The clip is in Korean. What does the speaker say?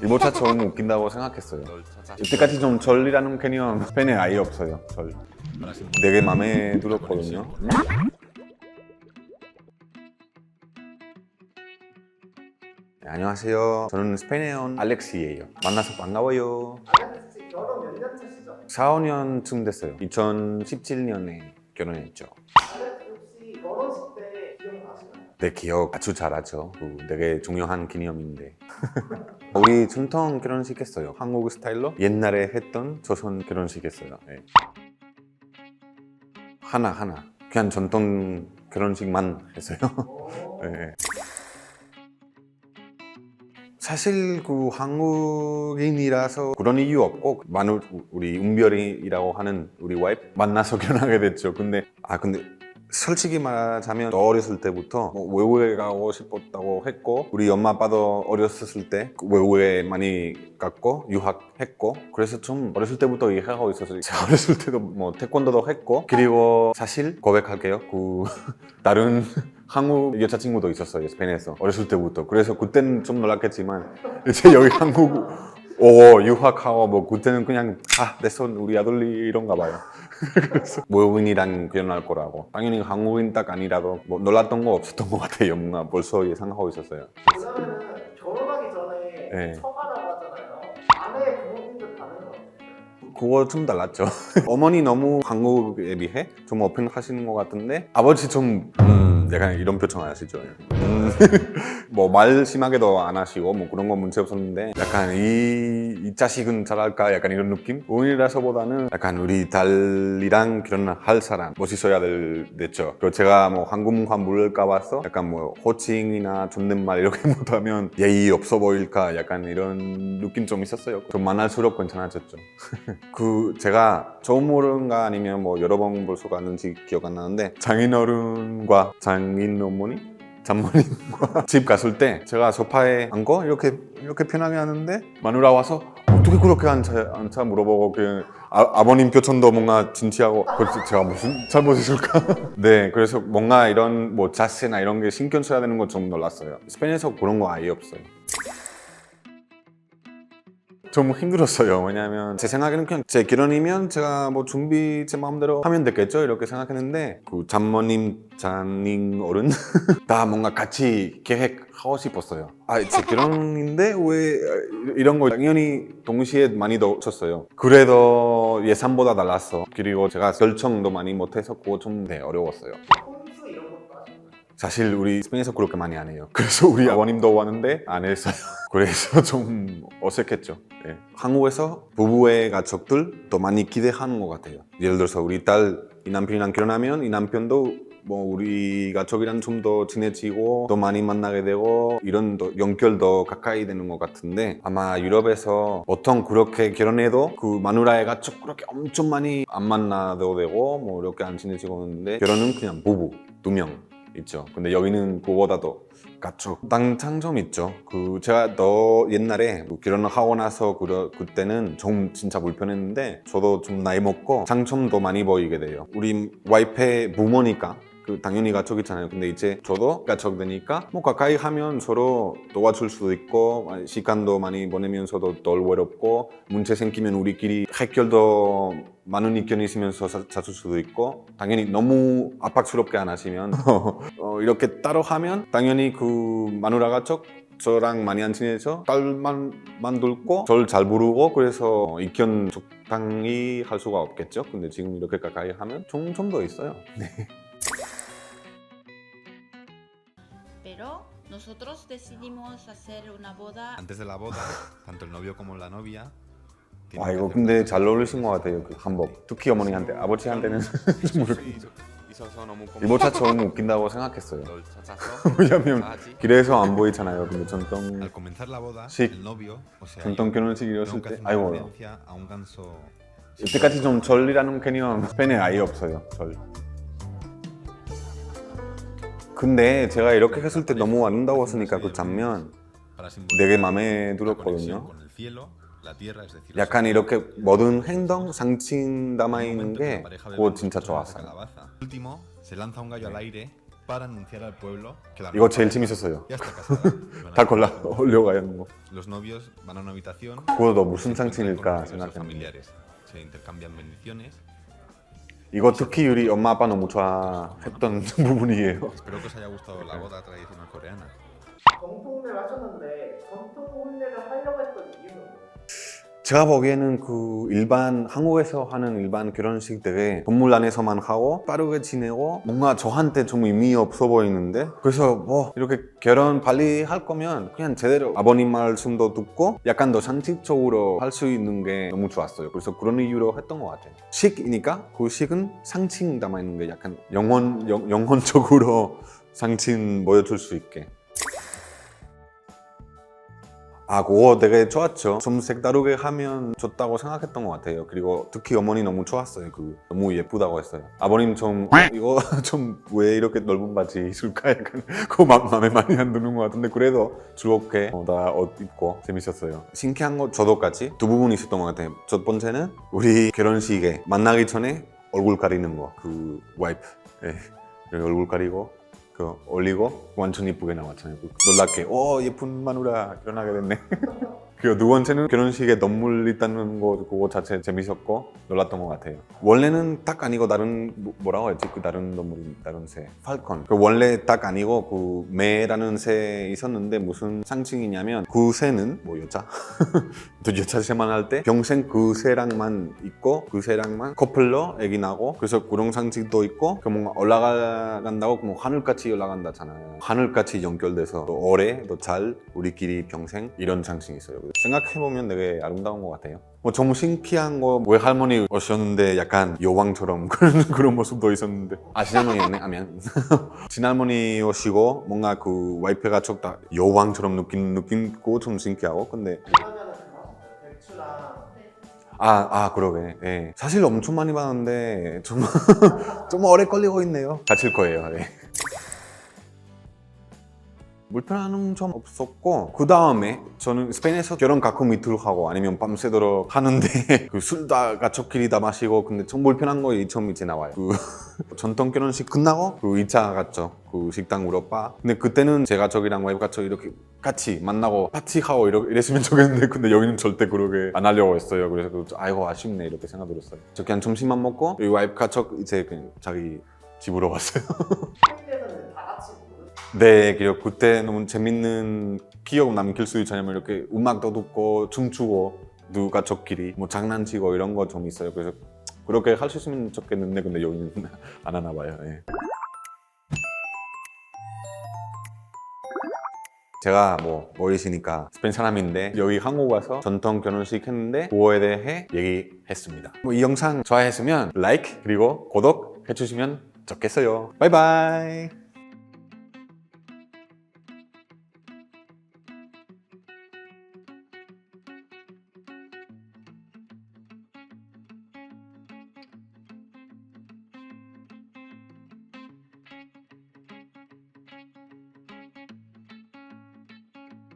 일보차 처음 웃긴다고 생각했어요. 이때까지 좀 절이라는 개념 팬에 아예 없어요. 절. 되게 마음에 들었거든요. 네, 안녕하세요. 저는 스페인에 온 알렉시예요. 만나서 반가워요. 알렉스 씨 결혼 몇 년 차시죠? 4, 5년쯤 됐어요. 2017년에 결혼했죠. 내 기억 아주 잘하죠. 그 되게 중요한 기념인데. 우리 전통 결혼식 했어요. 한국 스타일로 옛날에 했던 조선 결혼식 했어요. 네. 하나 하나 그냥 전통 결혼식만 했어요. 오, 네. 사실 그 한국인이라서 그런 이유 없고 만우 우리 은별이라고 하는 우리 와이프 만나서 결혼하게 됐죠. 근데 아 근데 솔직히 말하자면 어렸을 때부터 뭐 외국에 가고 싶었다고 했고 우리 엄마 아빠도 어렸을 때그 외국에 많이 갔고 유학했고 그래서 좀 어렸을 때부터 이해하고 있었어요. 제가 어렸을 때도 뭐 태권도도 했고 그리고 사실 고백할게요. 그 다른 한국 여자친구도 있었어요 스페인에서 어렸을 때부터 그래서 그때는 좀 놀랐겠지만 이제 여기 한국 오 유학하고 뭐 그때는 그냥 아 내 손 우리 아들이 이런가 봐요 그래서 외국인이랑 결혼할 거라고 당연히 한국인 딱 아니라도 뭐 놀랐던 거 없었던 것 같아요 뭔가 벌써 예상하고 있었어요 결혼하기 전에 네. 처가라고 하잖아요. 아내 부모님들 반응은 어때요? 그거 좀 달랐죠 어머니 너무 한국에 비해 좀 오픈하시는 것 같은데 아버지 좀 음, 약간 이런 표정 하시죠? 음, 뭐말 심하게도 안 하시고 뭐 그런 건 문제 없었는데 약간 이, 이 자식은 잘할까? 약간 이런 느낌? 오히려서보다는 약간 우리 딸이랑 결혼할 사람 멋있어야 될, 됐죠? 그 제가 뭐 한국 문화 모를까 봐서 약간 뭐 호칭이나 존댓말 이렇게 못하면 예의 없어 보일까? 약간 이런 느낌 좀 있었어요. 좀 만날수록 괜찮아졌죠. 그 제가 처음 모른가 아니면 뭐 여러 번 볼 수가 있는지 기억 안 나는데 장인어른과 장인 어머니? 장모님과 집 갔을 때 제가 소파에 앉고 이렇게 이렇게 편하게 하는데 마누라 와서 어떻게 그렇게 앉아, 앉아 물어보고 그 아, 버님 표정도 뭔가 진지하고 그래서 제가 무슨 잘못했을까? 네 그래서 뭔가 이런 뭐 자세나 이런 게 신경 써야 되는 거좀 놀랐어요. 스페인에서 그런 거 아예 없어요 좀 힘들었어요. 왜냐하면 제 생각에는 그냥 제 결혼이면 제가 뭐 준비 제 마음대로 하면 되겠죠 이렇게 생각했는데 그 장모님, 장인 어른 다 뭔가 같이 계획하고 싶었어요. 아, 제 결혼인데 왜 이런 걸 당연히 동시에 많이 넣었어요. 그래도 예산보다 달랐어. 그리고 제가 결정도 많이 그거 좀 네, 어려웠어요. 사실 우리 스페인에서 그렇게 많이 안 해요. 그래서 우리 아버님도 왔는데 안 했어요. 그래서 좀 어색했죠. 예. 한국에서 부부의 가족들 더 많이 기대하는 것 같아요. 예를 들어서 우리 딸 이 남편이랑 결혼하면 이 남편도 뭐 우리 가족이랑 좀 더 친해지고 더 많이 만나게 되고 이런 더 연결도 가까이 되는 것 같은데 아마 유럽에서 보통 그렇게 결혼해도 그 마누라의 가족 그렇게 엄청 많이 안 만나도 되고 뭐 이렇게 안 친해지고 있는데 결혼은 그냥 부부 두 명 있죠. 근데 여기는 그거보다도 가족 땅장점 있죠. 그 제가 더 옛날에 그 결혼을 하고 나서 그 그때는 좀 진짜 불편했는데 저도 좀 나이 먹고 장점도 많이 보이게 돼요. 우리 와이프의 부모니까 그 당연히 가족이잖아요. 근데 이제 저도 가족 되니까 뭐 가까이 하면 서로 도와줄 수도 있고 시간도 많이 보내면서도 덜 외롭고 문제 생기면 우리끼리 해결도 많은 의견이 있으면서 자- 찾을 수도 있고 당연히 너무 압박스럽게 안 하시면 어, 이렇게 따로 하면 당연히 그 마누라 가족 저랑 많이 안 친해져 딸만 만들고 저를 잘 부르고 그래서 의견 적당히 할 수가 없겠죠. 근데 지금 이렇게 가까이 하면 좀좀더 있어요. Pero nosotros decidimos hacer una boda Antes de la boda, tanto el novio como la novia. 와 que 이거 근데 잘 어울리신 것 같아요 그 한복 특히 어머니한테 아버지한테는 있어서 너무 일보차 처음 웃긴다고 생각했어요 널 찾아서 왜냐면. 길에서 안 보이잖아요 근데 전통 Al comenzar la boda, Sí. el novio, o sea, 전통 결혼식이었을 때 아이고 referencia a un ganso. 이때까지 좀 절이라는 개념 스페인에 아예 없어요 절 근데 제가 이렇게 했을 때 너무 아름다웠으니까 그 장면 되게 마음에 들었거든요 약간 이렇게 모든 행동 상징 담아 있는 게 그거 진짜 좋았어요 la 이거 제일 재밌었어요. 다 골라 올려가야 하는 거. Habitación. 그거도 무슨 상징일까 생각했는데. 이거 특히 우리 엄마 아빠 너무 좋아했던 부분이에요. Espero que os haya gustado la boda tradicional coreana. 전통 혼례를 하셨는데 전통 혼례를 하려고 했던 이유는 뭐예요? 제가 보기에는 그 일반 한국에서 하는 일반 결혼식 되게 건물 안에서만 하고 빠르게 지내고 뭔가 저한테 좀 의미 없어 보이는데 그래서 뭐 이렇게 결혼 빨리 할 거면 그냥 제대로 아버님 말씀도 듣고 약간 더 상식적으로 할 수 있는 게 너무 좋았어요. 그래서 그런 이유로 했던 것 같아요. 식이니까 그 식은 상징 담아 있는 게 약간 영혼 영, 영혼적으로 상징 보여줄 수 있게. 아, 그거 되게 좋았죠. 좀 색다르게 하면 좋다고 생각했던 것 같아요. 그리고 특히 어머니 너무 좋았어요. 그 너무 예쁘다고 했어요. 아버님 좀 어, 이거 좀 왜 이렇게 넓은 바지 입을까 약간 그거 마, 마음에 많이 안 드는 것 같은데 그래도 즐겁게 어, 다옷 입고 재밌었어요. 신기한 거 저도까지 두 부분 있었던 것 같아요. 첫 번째는 우리 결혼식에 만나기 전에 얼굴 가리는 거. 그 와이프. 예. 이렇게 얼굴 가리고 그 올리고 완전 예쁘게 나왔잖아요. 그 놀랍게 오 예쁜 마누라 결혼하게 됐네. 두 번째는 결혼식에 눈물 있다는 거 그거 자체 재밌었고 놀랐던 것 같아요. 원래는 딱 아니고 다른 뭐- 뭐라고 했지 그 다른 동물 다른 새 팔콘. 그 원래 딱 아니고 그 매라는 새 있었는데 무슨 상징이냐면 그 새는 뭐 여자 또 여자 새만 할 때 평생 그 새랑만 있고 그 새랑만 커플로 애기 나고 그래서 그런 상징도 있고 그 뭔가 올라간다고 뭐 하늘같이 올라간다잖아요. 하늘같이 연결돼서 또 오래 또 잘 우리끼리 평생 이런 상징이 있어요. 생각해보면 되게 아름다운 것 같아요. 뭐 좀 신기한 거 외할머니 오셨는데 약간 여왕처럼 그런 그런 모습도 있었는데 아 친할머니였네 아면 친할머니 오시고 뭔가 그 와이프가 쪽다 여왕처럼 느낀 느낌고 좀 신기하고 근데 아, 아, 그러게. 예. 사실 엄청 많이 봤는데, 좀, 좀 오래 걸리고 있네요. 다칠 거예요. 예. 불편한 점 없었고 그 다음에 저는 스페인에서 결혼 가끔 이틀 하고 아니면 밤새도록 하는데 그 술다 가족끼리 다 마시고 근데 좀 불편한 거 처음 이제 나와요. 그 전통 결혼식 끝나고 그 2차 갔죠. 그 식당으로 바 근데 그때는 제 가족이랑 와이프 가족 이렇게 같이 만나고 파티하고 이랬으면 좋겠는데 근데 여기는 절대 그러게 안 하려고 했어요. 그래서 그 아이고 아쉽네. 이렇게 생각 들었어요. 저 그냥 점심만 먹고 이 와이프 가족 이제 그냥 자기 집으로 왔어요 네, 그리고 그때 너무 재밌는 기억 남길 수 있잖아요. 이렇게 음악도 듣고 춤추고 누가 저끼리 뭐 장난치고 이런 거 좀 있어요. 그래서 그렇게 할 수 있으면 좋겠는데 근데 여기는 안 하나 봐요. 예. 제가 뭐 어리시니까 스페인 사람인데 여기 한국 와서 전통 결혼식 했는데 그거에 대해 얘기했습니다. 뭐 이 영상 좋아했으면 라이크 그리고 구독 해주시면 좋겠어요. 바이바이.